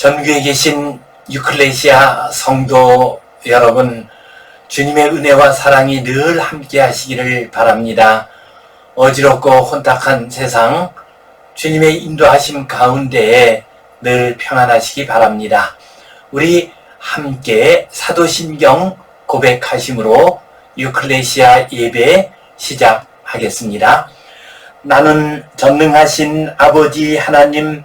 전국에 계신 유클레시아 성도 여러분, 주님의 은혜와 사랑이 늘 함께 하시기를 바랍니다. 어지럽고 혼탁한 세상, 주님의 인도하심 가운데에 늘 평안하시기 바랍니다. 우리 함께 사도신경 고백하심으로 유클레시아 예배 시작하겠습니다. 나는 전능하신 아버지 하나님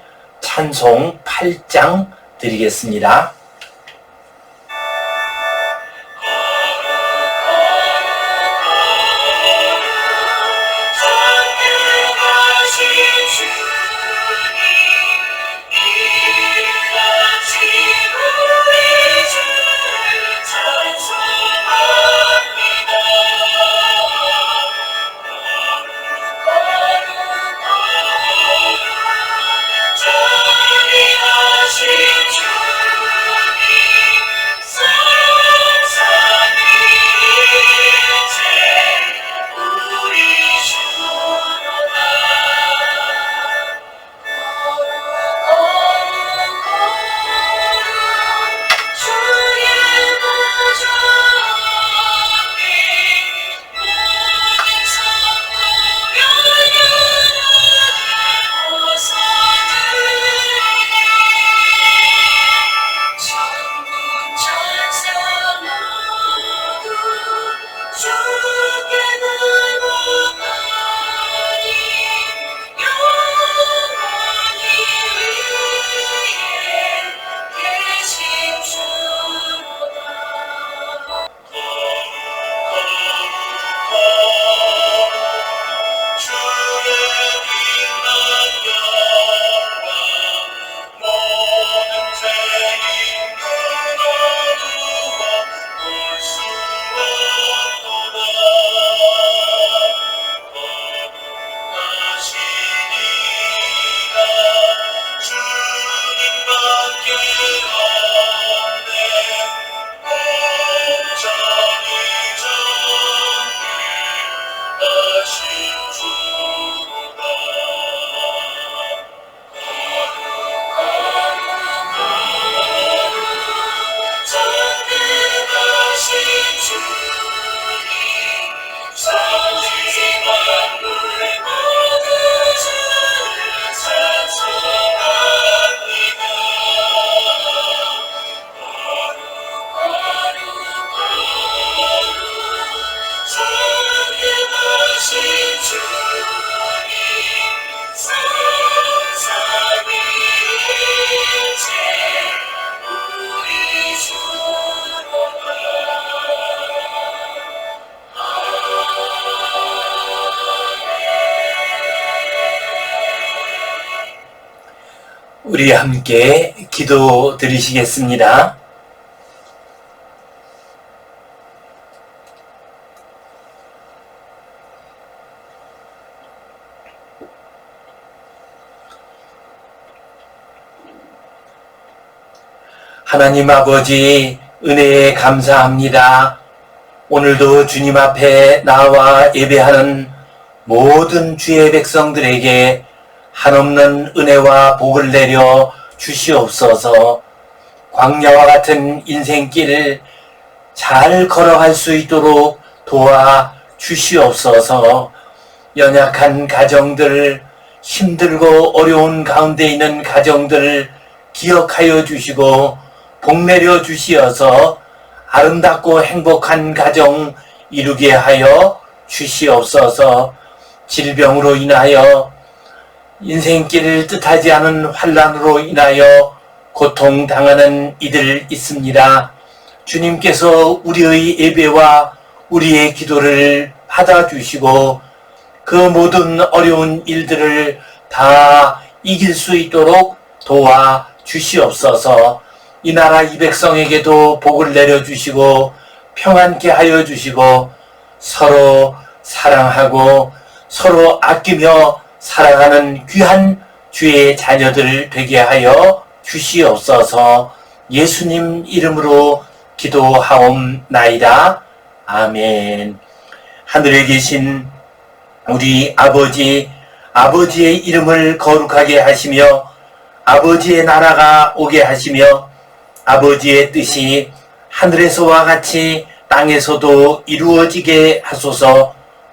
찬송 8장 드리겠습니다. 우리 함께 기도 드리시겠습니다. 하나님 아버지 은혜에 감사합니다. 오늘도 주님 앞에 나와 예배하는 모든 주의 백성들에게 한없는 은혜와 복을 내려 주시옵소서. 광야와 같은 인생길을 잘 걸어갈 수 있도록 도와 주시옵소서. 연약한 가정들 힘들고 어려운 가운데 있는 가정들 기억하여 주시고 복 내려 주시어서 아름답고 행복한 가정 이루게 하여 주시옵소서. 질병으로 인하여 인생길을 뜻하지 않은 환란으로 인하여 고통당하는 이들 있습니다. 주님께서 우리의 예배와 우리의 기도를 받아주시고 그 모든 어려운 일들을 다 이길 수 있도록 도와 주시옵소서 이 나라 이 백성에게도 복을 내려주시고 평안케 하여 주시고 서로 사랑하고 서로 아끼며 사랑하는 귀한 주의 자녀들 되게 하여 주시옵소서 예수님 이름으로 기도하옵나이다. 아멘. 하늘에 계신 우리 아버지, 아버지의 이름을 거룩하게 하시며 아버지의 나라가 오게 하시며 아버지의 뜻이 하늘에서와 같이 땅에서도 이루어지게 하소서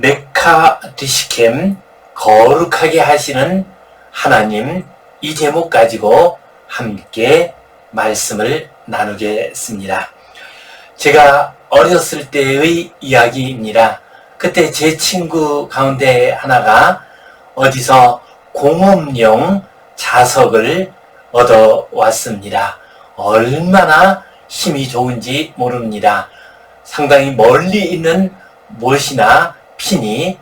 메카드시켐 거룩하게 하시는 하나님 이 제목 가지고 함께 말씀을 나누겠습니다. 제가 어렸을 때의 이야기입니다. 그때 제 친구 가운데 하나가 어디서 공업용 자석을 얻어 왔습니다. 얼마나 힘이 좋은지 모릅니다. 상당히 멀리 있는 못이나 핀이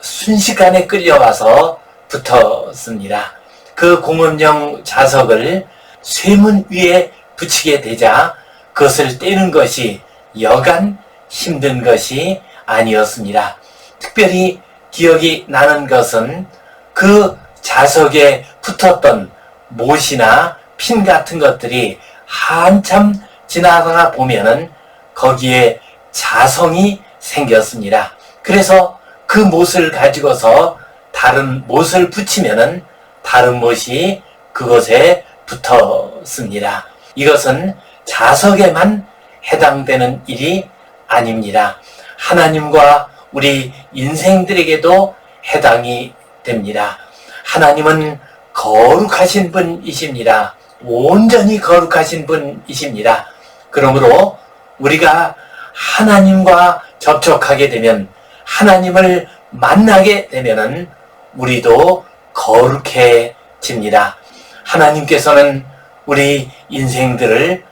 순식간에 끌려와서 붙었습니다. 그 공업용 자석을 쇠문 위에 붙이게 되자 그것을 떼는 것이 여간 힘든 것이 아니었습니다. 특별히 기억이 나는 것은 그 자석에 붙었던 못이나 핀 같은 것들이 한참 지나가 보면은 거기에 자성이 생겼습니다. 그래서 그 못을 가지고서 다른 못을 붙이면은 다른 못이 그것에 붙었습니다. 이것은 자석에만 해당되는 일이 아닙니다. 하나님과 우리 인생들에게도 해당이 됩니다. 하나님은 거룩하신 분이십니다. 온전히 거룩하신 분이십니다. 그러므로 우리가 하나님과 접촉하게 되면 하나님을 만나게 되면은 우리도 거룩해집니다. 하나님께서는 우리 인생들을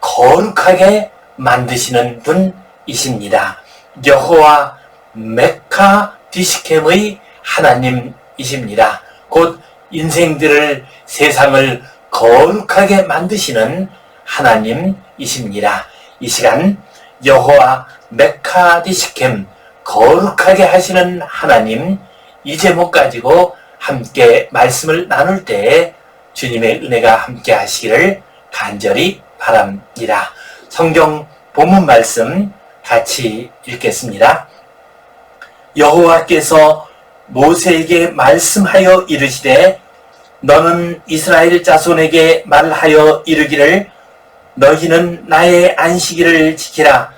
거룩하게 만드시는 분이십니다. 여호와 메카 디시켐의 하나님이십니다. 곧 인생들을 세상을 거룩하게 만드시는 하나님이십니다. 이 시간 여호와 메카 디시켐 거룩하게 하시는 하나님 이 제목 가지고 함께 말씀을 나눌 때 주님의 은혜가 함께 하시기를 간절히 바랍니다. 성경 본문 말씀 같이 읽겠습니다. 여호와께서 모세에게 말씀하여 이르시되 너는 이스라엘 자손에게 말하여 이르기를 너희는 나의 안식일을 지키라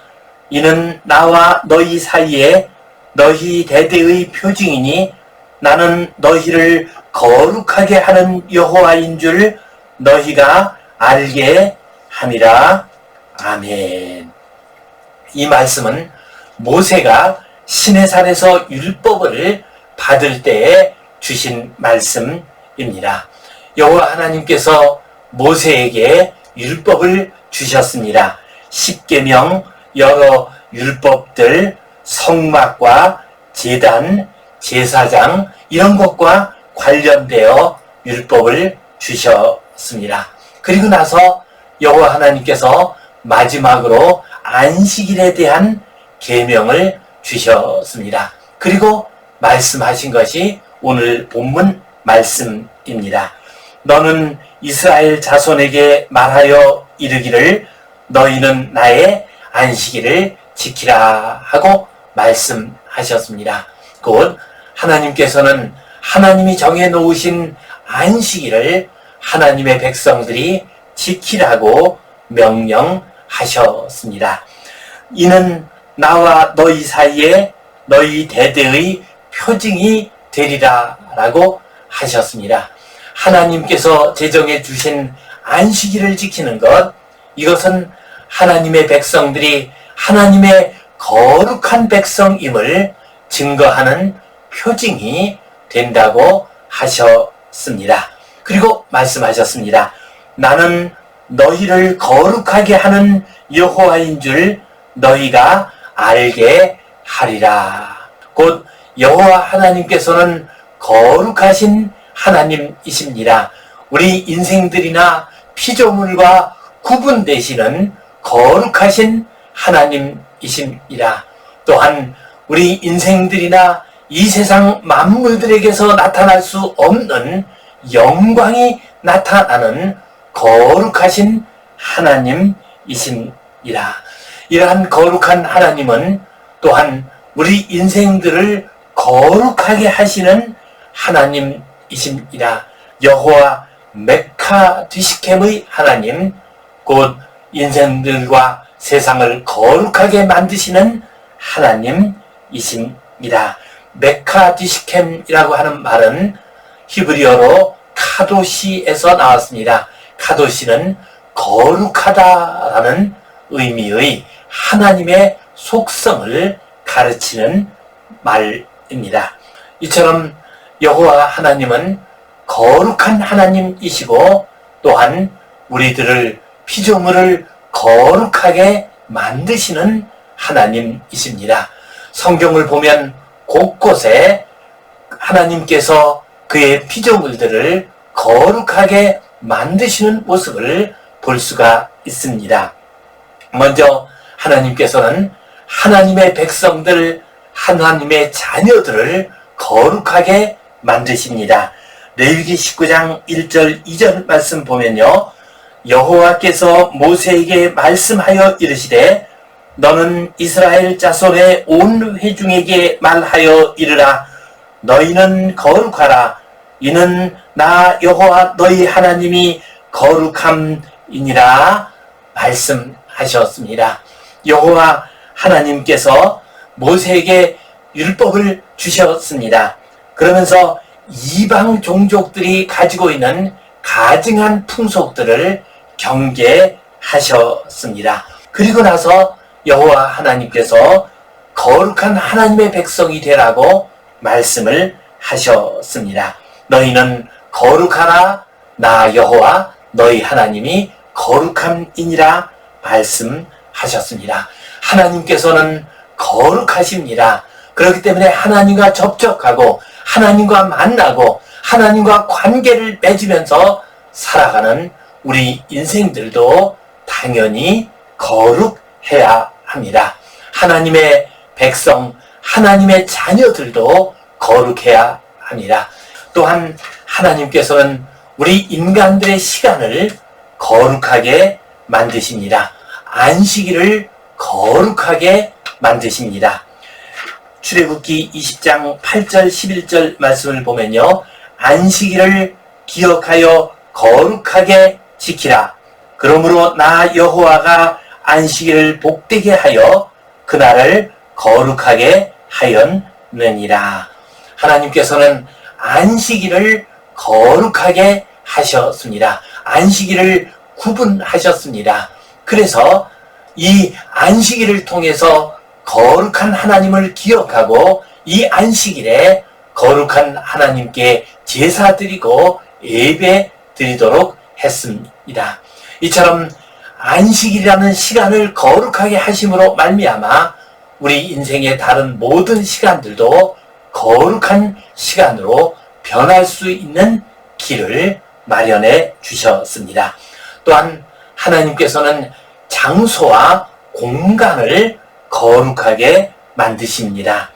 이는 나와 너희 사이에 너희 대대의 표징이니 나는 너희를 거룩하게 하는 여호와인 줄 너희가 알게 함이라. 아멘. 이 말씀은 모세가 시내산에서 율법을 받을 때에 주신 말씀입니다. 여호와 하나님께서 모세에게 율법을 주셨습니다. 십계명 여러 율법들 성막과 제단 제사장 이런 것과 관련되어 율법을 주셨습니다. 그리고 나서 여호와 하나님께서 마지막으로 안식일에 대한 계명을 주셨습니다. 그리고 말씀하신 것이 오늘 본문 말씀입니다. 너는 이스라엘 자손에게 말하여 이르기를 너희는 나의 안식일을 지키라 하고 말씀하셨습니다. 곧 하나님께서는 하나님이 정해 놓으신 안식일을 하나님의 백성들이 지키라고 명령하셨습니다. 이는 나와 너희 사이에 너희 대대의 표징이 되리라 라고 하셨습니다. 하나님께서 제정해 주신 안식일을 지키는 것, 이것은 하나님의 백성들이 하나님의 거룩한 백성임을 증거하는 표징이 된다고 하셨습니다. 그리고 말씀하셨습니다. 나는 너희를 거룩하게 하는 여호와인 줄 너희가 알게 하리라. 곧 여호와 하나님께서는 거룩하신 하나님이십니다. 우리 인생들이나 피조물과 구분되시는 거룩하신 하나님이십니다. 또한 우리 인생들이나 이 세상 만물들에게서 나타날 수 없는 영광이 나타나는 거룩하신 하나님이십니다. 이러한 거룩한 하나님은 또한 우리 인생들을 거룩하게 하시는 하나님이십니다. 여호와 메카디시켐의 하나님, 곧 인생들과 세상을 거룩하게 만드시는 하나님이십니다. 메카디시켐이라고 하는 말은 히브리어로 카도시에서 나왔습니다. 카도시는 거룩하다라는 의미의 하나님의 속성을 가르치는 말입니다. 이처럼 여호와 하나님은 거룩한 하나님이시고 또한 우리들을 피조물을 거룩하게 만드시는 하나님이십니다. 성경을 보면 곳곳에 하나님께서 그의 피조물들을 거룩하게 만드시는 모습을 볼 수가 있습니다. 먼저 하나님께서는 하나님의 백성들, 하나님의 자녀들을 거룩하게 만드십니다. 레위기 19장 1절 2절 말씀 보면요. 여호와께서 모세에게 말씀하여 이르시되 너는 이스라엘 자손의 온 회중에게 말하여 이르라 너희는 거룩하라 이는 나 여호와 너희 하나님이 거룩함이니라 말씀하셨습니다. 여호와 하나님께서 모세에게 율법을 주셨습니다. 그러면서 이방 종족들이 가지고 있는 가증한 풍속들을 경계하셨습니다. 그리고 나서 여호와 하나님께서 거룩한 하나님의 백성이 되라고 말씀을 하셨습니다. 너희는 거룩하라 나 여호와 너희 하나님이 거룩함이니라 말씀하셨습니다. 하나님께서는 거룩하십니다. 그렇기 때문에 하나님과 접촉하고 하나님과 만나고 하나님과 관계를 맺으면서 살아가는 우리 인생들도 당연히 거룩해야 합니다. 하나님의 백성, 하나님의 자녀들도 거룩해야 합니다. 또한 하나님께서는 우리 인간들의 시간을 거룩하게 만드십니다. 안식일을 거룩하게 만드십니다. 출애굽기 20장 8절 11절 말씀을 보면요. 안식일을 기억하여 거룩하게 지키라. 그러므로 나 여호와가 안식일을 복되게 하여 그날을 거룩하게 하였느니라. 하나님께서는 안식일을 거룩하게 하셨습니다. 안식일을 구분하셨습니다. 그래서 이 안식일을 통해서 거룩한 하나님을 기억하고 이 안식일에 거룩한 하나님께 제사 드리고 예배 드리도록 했습니다. 이처럼 안식이라는 시간을 거룩하게 하심으로 말미암아 우리 인생의 다른 모든 시간들도 거룩한 시간으로 변할 수 있는 길을 마련해 주셨습니다. 또한 하나님께서는 장소와 공간을 거룩하게 만드십니다.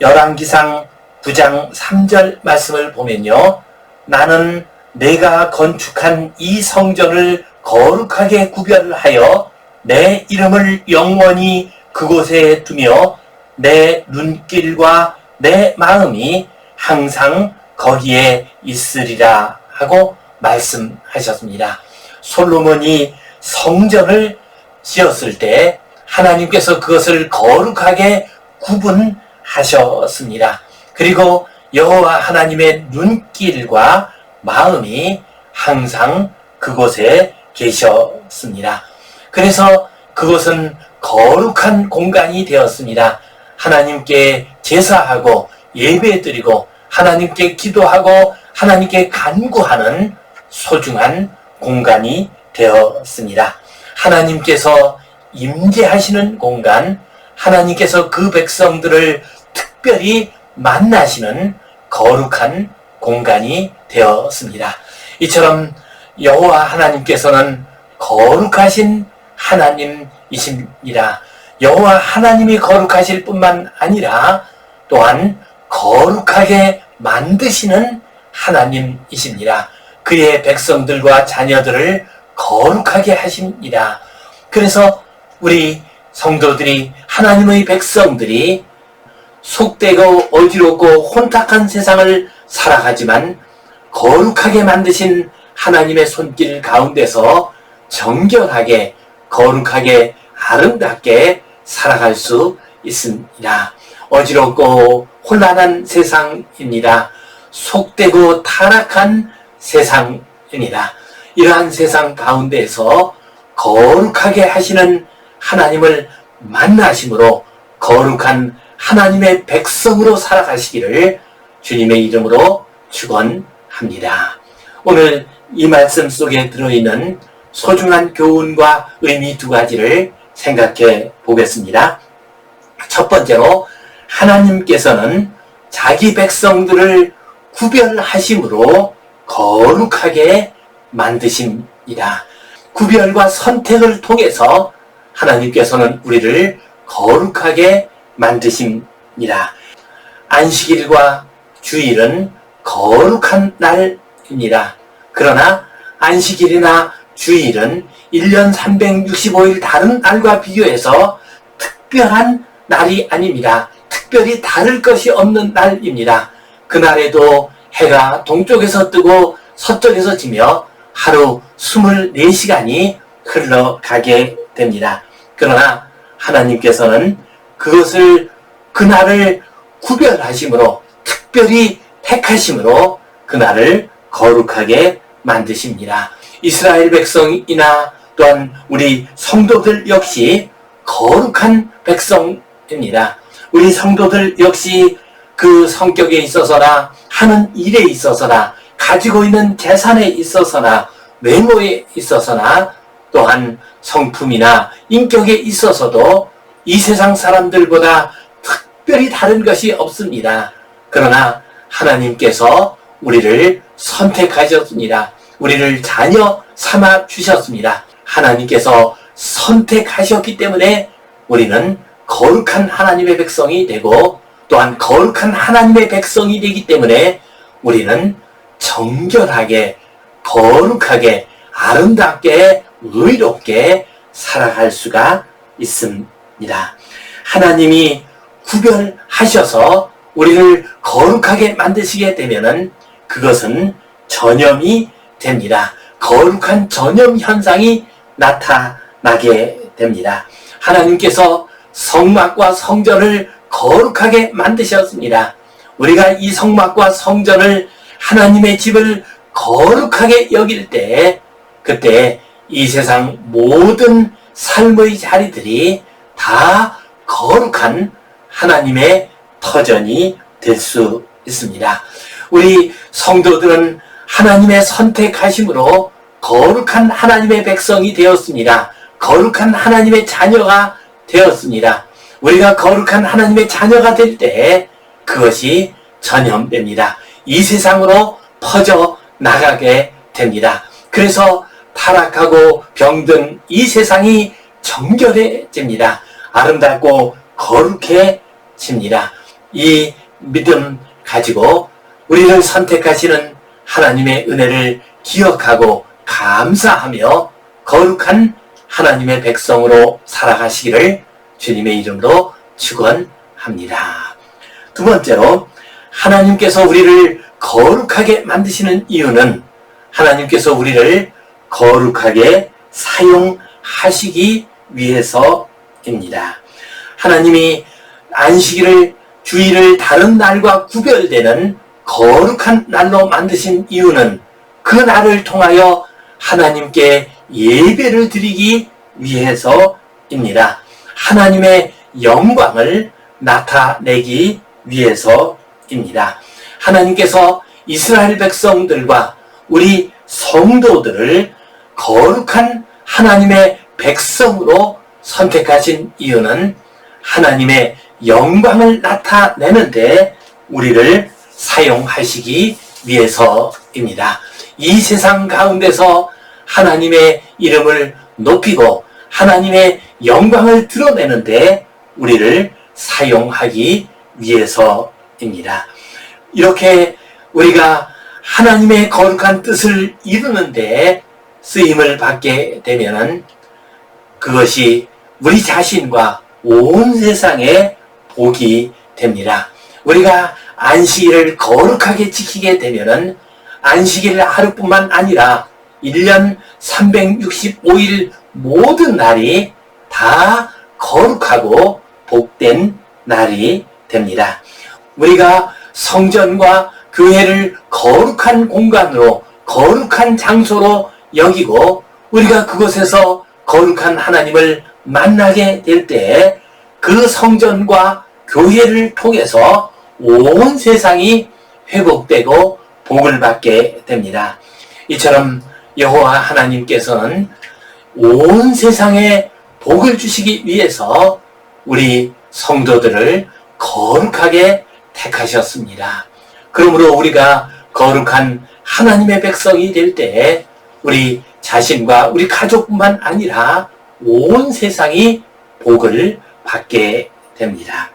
열왕기상 9장 3절 말씀을 보면요. 나는 내가 건축한 이 성전을 거룩하게 구별하여 내 이름을 영원히 그곳에 두며 내 눈길과 내 마음이 항상 거기에 있으리라 하고 말씀하셨습니다. 솔로몬이 성전을 지었을 때 하나님께서 그것을 거룩하게 구분하셨습니다. 그리고 여호와 하나님의 눈길과 마음이 항상 그곳에 계셨습니다. 그래서 그곳은 거룩한 공간이 되었습니다. 하나님께 제사하고 예배드리고 하나님께 기도하고 하나님께 간구하는 소중한 공간이 되었습니다. 하나님께서 임재하시는 공간, 하나님께서 그 백성들을 특별히 만나시는 거룩한 공간이 되었습니다. 이처럼 여호와 하나님께서는 거룩하신 하나님이십니다. 여호와 하나님이 거룩하실 뿐만 아니라 또한 거룩하게 만드시는 하나님이십니다. 그의 백성들과 자녀들을 거룩하게 하십니다. 그래서 우리 성도들이 하나님의 백성들이 속되고 어지럽고 혼탁한 세상을 살아가지만 거룩하게 만드신 하나님의 손길 가운데서 정결하게 거룩하게 아름답게 살아갈 수 있습니다. 어지럽고 혼란한 세상입니다. 속되고 타락한 세상입니다. 이러한 세상 가운데서 거룩하게 하시는 하나님을 만나심으로 거룩한 하나님의 백성으로 살아가시기를 주님의 이름으로 축원 합니다. 오늘 이 말씀 속에 들어있는 소중한 교훈과 의미 두 가지를 생각해 보겠습니다. 첫 번째로 하나님께서는 자기 백성들을 구별하심으로 거룩하게 만드십니다. 구별과 선택을 통해서 하나님께서는 우리를 거룩하게 만드십니다. 안식일과 주일은 거룩한 날입니다. 그러나 안식일이나 주일은 1년 365일 다른 날과 비교해서 특별한 날이 아닙니다. 특별히 다를 것이 없는 날입니다. 그날에도 해가 동쪽에서 뜨고 서쪽에서 지며 하루 24시간이 흘러가게 됩니다. 그러나 하나님께서는 그것을 그날을 구별하심으로 특별히 택하심으로 그날을 거룩하게 만드십니다. 이스라엘 백성이나 또한 우리 성도들 역시 거룩한 백성입니다. 우리 성도들 역시 그 성격에 있어서나 하는 일에 있어서나 가지고 있는 재산에 있어서나 외모에 있어서나 또한 성품이나 인격에 있어서도 이 세상 사람들보다 특별히 다른 것이 없습니다. 그러나 하나님께서 우리를 선택하셨습니다. 우리를 자녀 삼아 주셨습니다. 하나님께서 선택하셨기 때문에 우리는 거룩한 하나님의 백성이 되고 또한 거룩한 하나님의 백성이 되기 때문에 우리는 정결하게 거룩하게 아름답게 의롭게 살아갈 수가 있습니다. 하나님이 구별하셔서 우리를 거룩하게 만드시게 되면은 그것은 전염이 됩니다. 거룩한 전염 현상이 나타나게 됩니다. 하나님께서 성막과 성전을 거룩하게 만드셨습니다. 우리가 이 성막과 성전을 하나님의 집을 거룩하게 여길 때 그때 이 세상 모든 삶의 자리들이 다 거룩한 하나님의 터전이 될 수 있습니다. 우리 성도들은 하나님의 선택하심으로 거룩한 하나님의 백성이 되었습니다. 거룩한 하나님의 자녀가 되었습니다. 우리가 거룩한 하나님의 자녀가 될 때 그것이 전염됩니다. 이 세상으로 퍼져 나가게 됩니다. 그래서 타락하고 병든 이 세상이 정결해집니다. 아름답고 거룩해집니다. 이 믿음 가지고 우리를 선택하시는 하나님의 은혜를 기억하고 감사하며 거룩한 하나님의 백성으로 살아가시기를 주님의 이름으로 축원합니다. 두 번째로 하나님께서 우리를 거룩하게 만드시는 이유는 하나님께서 우리를 거룩하게 사용하시기 위해서입니다. 하나님이 안식일을 주일을 다른 날과 구별되는 거룩한 날로 만드신 이유는 그 날을 통하여 하나님께 예배를 드리기 위해서입니다. 하나님의 영광을 나타내기 위해서입니다. 하나님께서 이스라엘 백성들과 우리 성도들을 거룩한 하나님의 백성으로 선택하신 이유는 하나님의 영광을 나타내는데 우리를 사용하시기 위해서입니다. 이 세상 가운데서 하나님의 이름을 높이고 하나님의 영광을 드러내는데 우리를 사용하기 위해서입니다. 이렇게 우리가 하나님의 거룩한 뜻을 이루는데 쓰임을 받게 되면은 그것이 우리 자신과 온 세상에 복이 됩니다. 우리가 안식일을 거룩하게 지키게 되면은 안식일 하루뿐만 아니라 1년 365일 모든 날이 다 거룩하고 복된 날이 됩니다. 우리가 성전과 교회를 거룩한 공간으로 거룩한 장소로 여기고 우리가 그곳에서 거룩한 하나님을 만나게 될 때 그 성전과 교회를 통해서 온 세상이 회복되고 복을 받게 됩니다. 이처럼 여호와 하나님께서는 온 세상에 복을 주시기 위해서 우리 성도들을 거룩하게 택하셨습니다. 그러므로 우리가 거룩한 하나님의 백성이 될 때 우리 자신과 우리 가족뿐만 아니라 온 세상이 복을 받게 됩니다.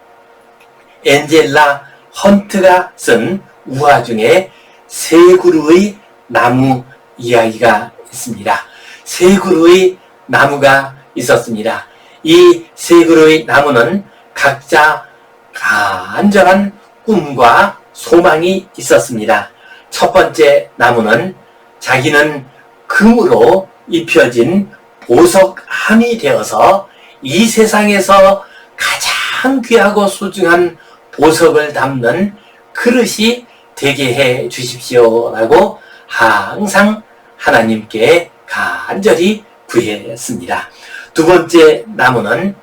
엔젤라 헌트가 쓴 우화 중에 세 그루의 나무 이야기가 있습니다. 세 그루의 나무가 있었습니다. 이 세 그루의 나무는 각자 간절한 꿈과 소망이 있었습니다. 첫 번째 나무는 자기는 금으로 입혀진 보석 함이 되어서 이 세상에서 가장 귀하고 소중한 보석을 담는 그릇이 되게 해 주십시오 라고 항상 하나님께 간절히 구했습니다. 두 번째 나무는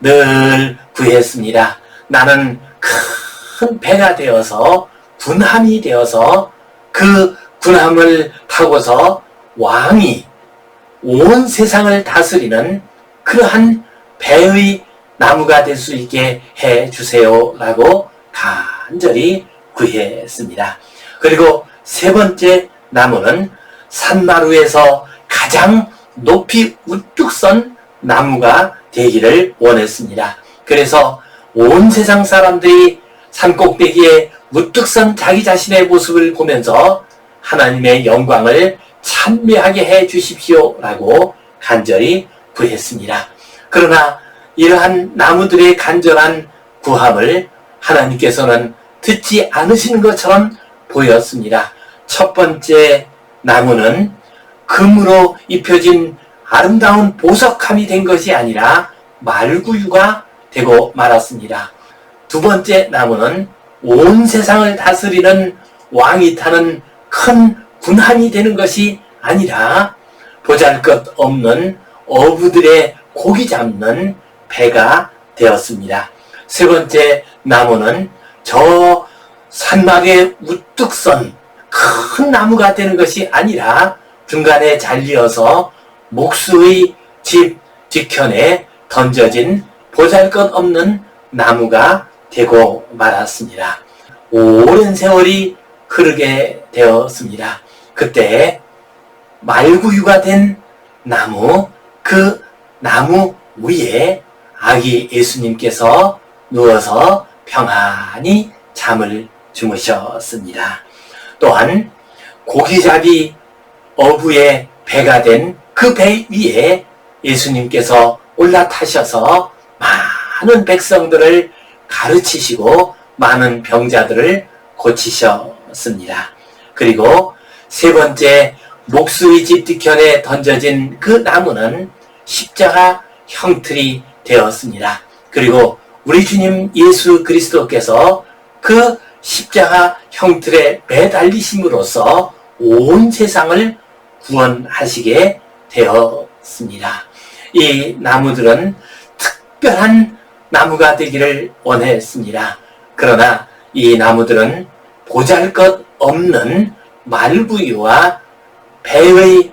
늘 구했습니다. 나는 큰 배가 되어서 군함이 되어서 그 군함을 타고서 왕이 온 세상을 다스리는 그러한 배의 나무가 될 수 있게 해 주세요 라고 간절히 구했습니다. 그리고 세 번째 나무는 산마루에서 가장 높이 우뚝 선 나무가 되기를 원했습니다. 그래서 온 세상 사람들이 산꼭대기에 우뚝 선 자기 자신의 모습을 보면서 하나님의 영광을 찬미하게 해 주십시오 라고 간절히 구했습니다. 그러나 이러한 나무들의 간절한 구함을 하나님께서는 듣지 않으시는 것처럼 보였습니다. 첫 번째 나무는 금으로 입혀진 아름다운 보석함이 된 것이 아니라 말구유가 되고 말았습니다. 두 번째 나무는 온 세상을 다스리는 왕이 타는 큰 군함이 되는 것이 아니라 보잘 것 없는 어부들의 고기 잡는 배가 되었습니다. 세 번째 나무는 저 산막에 우뚝 선 큰 나무가 되는 것이 아니라 중간에 잘리어서 목수의 집 뒤편에 던져진 보잘 것 없는 나무가 되고 말았습니다. 오랜 세월이 흐르게 되었습니다. 그때 말구유가 된 나무, 그 나무 위에 아기 예수님께서 누워서 평안히 잠을 주무셨습니다. 또한 고기잡이 어부의 배가 된 그 배 위에 예수님께서 올라타셔서 많은 백성들을 가르치시고 많은 병자들을 고치셨습니다. 그리고 세 번째 목수의 집 뒤편에 던져진 그 나무는 십자가 형틀이 되었습니다. 그리고 우리 주님 예수 그리스도께서 그 십자가 형틀에 매달리심으로써 온 세상을 구원하시게 되었습니다. 이 나무들은 특별한 나무가 되기를 원했습니다. 그러나 이 나무들은 보잘 것 없는 말부유와 배의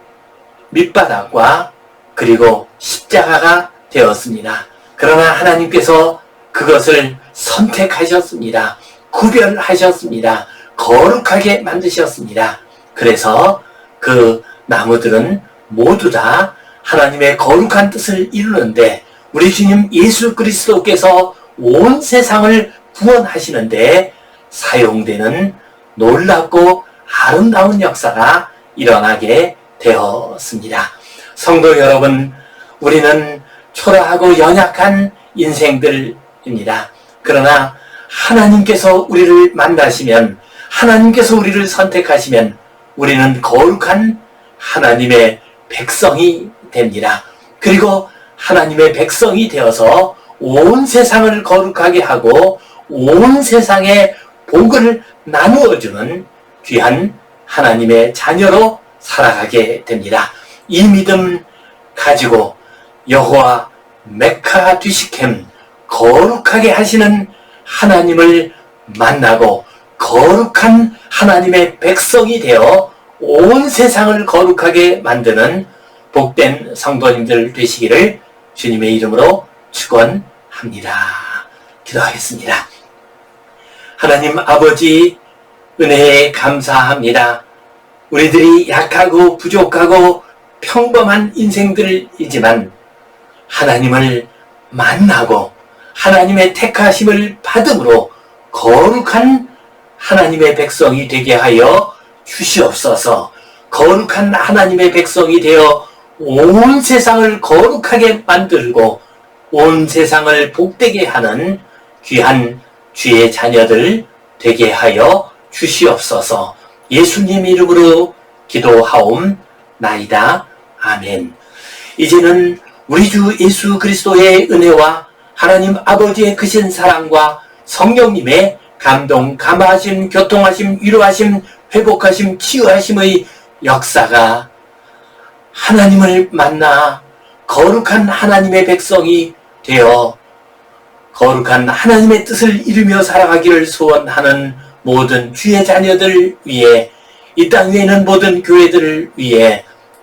밑바닥과 그리고 십자가가 되었습니다. 그러나 하나님께서 그것을 선택하셨습니다. 구별하셨습니다. 거룩하게 만드셨습니다. 그래서 그 나무들은 모두 다 하나님의 거룩한 뜻을 이루는데 우리 주님 예수 그리스도께서 온 세상을 구원하시는데 사용되는 놀랍고 아름다운 역사가 일어나게 되었습니다. 성도 여러분, 우리는 초라하고 연약한 인생들입니다. 그러나 하나님께서 우리를 만나시면, 하나님께서 우리를 선택하시면, 우리는 거룩한 하나님의 백성이 됩니다. 그리고 하나님의 백성이 되어서 온 세상을 거룩하게 하고 온 세상에 복을 나누어주는 귀한 하나님의 자녀로 살아가게 됩니다. 이 믿음 가지고 여호와 메카 뒤시캠 거룩하게 하시는 하나님을 만나고 거룩한 하나님의 백성이 되어 온 세상을 거룩하게 만드는 복된 성도님들 되시기를 주님의 이름으로 축원합니다. 기도하겠습니다. 하나님 아버지 은혜에 감사합니다. 우리들이 약하고 부족하고 평범한 인생들이지만 하나님을 만나고 하나님의 택하심을 받음으로 거룩한 하나님의 백성이 되게 하여 주시옵소서. 거룩한 하나님의 백성이 되어 온 세상을 거룩하게 만들고 온 세상을 복되게 하는 귀한 주의 자녀들 되게 하여 주시옵소서. 예수님 이름으로 기도하옵 나이다. 아멘. 이제는 우리 주 예수 그리스도의 은혜와 하나님 아버지의 크신 사랑과 성령님의 감동, 감화하심, 교통하심, 위로하심, 회복하심, 치유하심의 역사가 하나님을 만나 거룩한 하나님의 백성이 되어 거룩한 하나님의 뜻을 이루며 살아가기를 소원하는 모든 주의 자녀들 위해 이 땅 위에 있는 모든 교회들을 위해